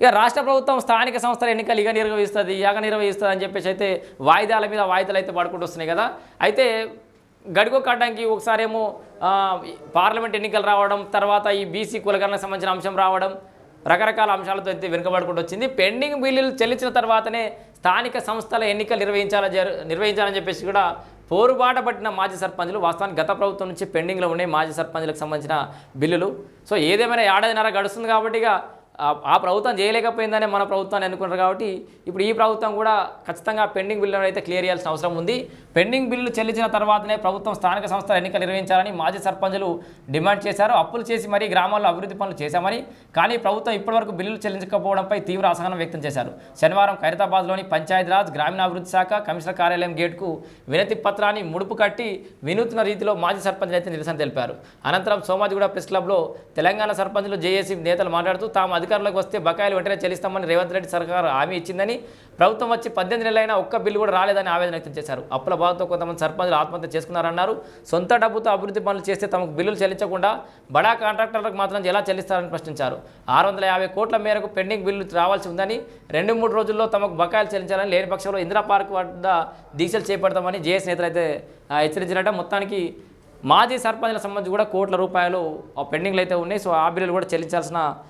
ఇక రాష్ట్ర ప్రభుత్వం స్థానిక సంస్థల ఎన్నికలు ఇక నిర్వహిస్తుంది ఇక నిర్వహిస్తుంది అని చెప్పేసి అయితే వాయిదాల మీద వాయిదాలు అయితే పడుకుంటూ వస్తున్నాయి కదా. అయితే గడుగు కట్టడానికి ఒకసారి ఏమో పార్లమెంట్ ఎన్నికలు రావడం తర్వాత ఈ బీసీ కులకరణకు సంబంధించిన అంశం రావడం రకరకాల అంశాలతో అయితే వెనుకబడుకుంటూ వచ్చింది. పెండింగ్ బిల్లులు చెల్లించిన తర్వాతనే స్థానిక సంస్థల ఎన్నికలు నిర్వహించాలని జరు నిర్వహించాలని చెప్పేసి కూడా పోరుబాట పట్టిన మాజీ సర్పంచులు వాస్తవానికి గత ప్రభుత్వం నుంచి పెండింగ్లో ఉన్నాయి మాజీ సర్పంచులకు సంబంధించిన బిల్లులు. సో ఏదేమైనా ఏడాదిన్నర గడుస్తుంది కాబట్టి ఇక ఆ- ప్రభుత్వం చేయలేకపోయిందనే మన ప్రభుత్వాన్ని అనుకున్నారు కాబట్టి ఇప్పుడు ఈ ప్రభుత్వం కూడా ఖచ్చితంగా పెండింగ్ బిల్లులను అయితే క్లియర్ చేయాల్సిన అవసరం ఉంది. పెండింగ్ బిల్లులు చెల్లించిన తర్వాతనే ప్రభుత్వం స్థానిక సంస్థల ఎన్నికలు నిర్వహించాలని మాజీ సర్పంచులు డిమాండ్ చేశారు. అప్పులు చేసి మరీ గ్రామాల్లో అభివృద్ధి పనులు చేశామని కానీ ప్రభుత్వం ఇప్పటివరకు బిల్లులు చెల్లించకపోవడంపై తీవ్ర అసహనం వ్యక్తం చేశారు. శనివారం ఖైరతాబాద్లోని పంచాయతీరాజ్ గ్రామీణాభివృద్ధి శాఖ కమిషనర్ కార్యాలయం గేట్కు వినతి పత్రాన్ని ముడుపు కట్టి వినూత్న రీతిలో మాజీ సర్పంచులు అయితే నిరసన తెలిపారు. అనంతరం సోమాజిగూడ ప్రెస్ క్లబ్లో తెలంగాణ సర్పంచులు జేఏసీ నేతలు మాట్లాడుతూ తాము అధికారంలోకి వస్తే బకాయిలు వెంటనే చెల్లిస్తామని రేవంత్ రెడ్డి సర్కారు హామీ ఇచ్చిందని ప్రభుత్వం వచ్చి పద్దెనిమిది నెలలైనా ఒక్క బిల్లు కూడా రాలేదని ఆవేదన వ్యక్తం చేశారు. అప్పుల బాధతో కొంతమంది సర్పంచులు ఆత్మహత్య చేసుకున్నారన్నారు. సొంత డబ్బుతో అభివృద్ధి పనులు చేస్తే తమకు బిల్లులు చెల్లించకుండా బడా కాంట్రాక్టర్లకు మాత్రం ఎలా చెల్లిస్తారని ప్రశ్నించారు. ఆరు వందల యాభై కోట్ల మేరకు పెండింగ్ బిల్లు రావాల్సి ఉందని రెండు మూడు రోజుల్లో తమకు బకాయిలు చెల్లించాలని లేని పక్షంలో ఇందిరా పార్క్ వద్ద దీక్షలు చేపడతామని జేఎస్ నేతలు అయితే హెచ్చరించినట్ట మొత్తానికి మాజీ సర్పంచ్ల సంబంధించి కూడా కోట్ల రూపాయలు ఆ పెండింగ్లు అయితే ఉన్నాయి. సో ఆ బిల్లులు కూడా చెల్లించాల్సిన